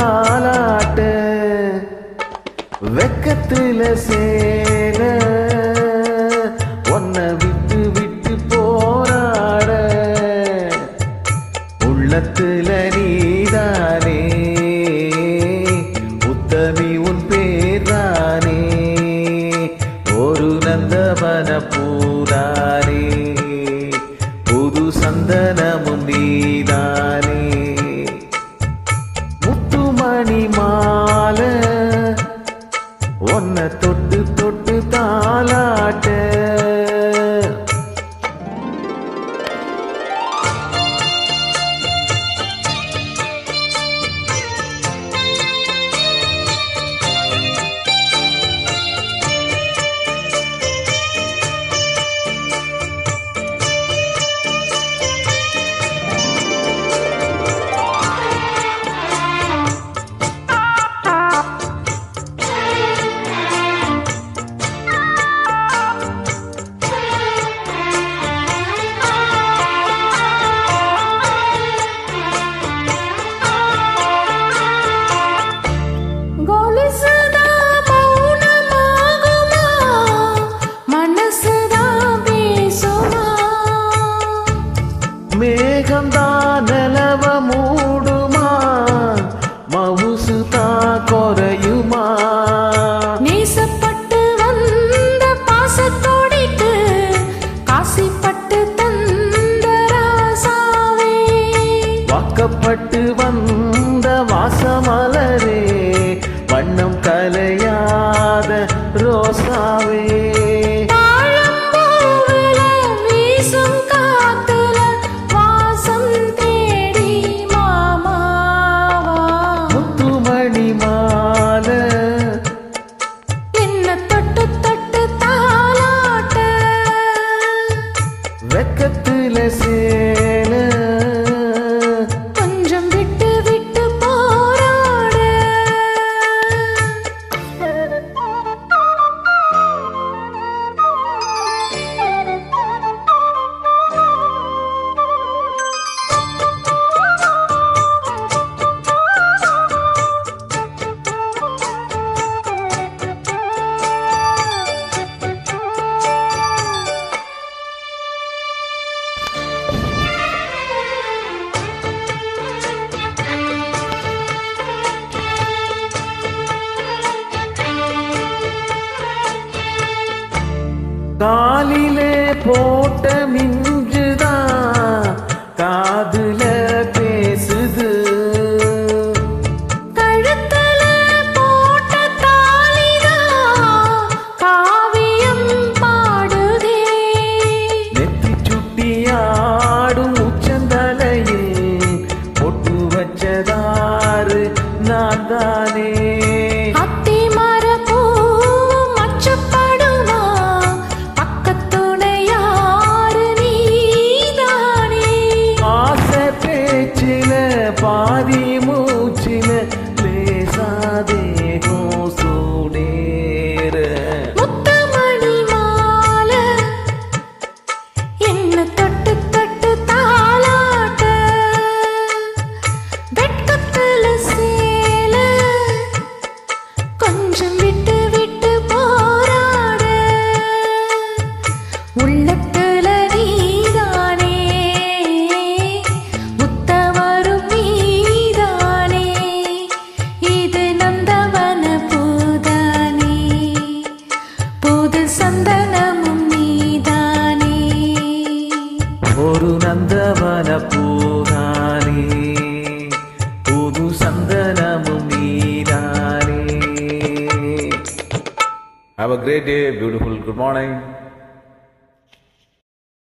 தாலாட்ட வெக்கத்துல சேர ஒன்ன விட்டு விட்டு போராட. உள்ளத்துல நீதானே உத்தமி உன் பேர்தானே ஒரு நந்தவன பூ மேகம்தான் நிலவமோ காலிலே போட்ட மின் பாதி சந்தனமும் நீதானே ஒரு நந்தவன பூரானே புது சந்தனமும் நீதானே Have a great day, beautiful. Good morning.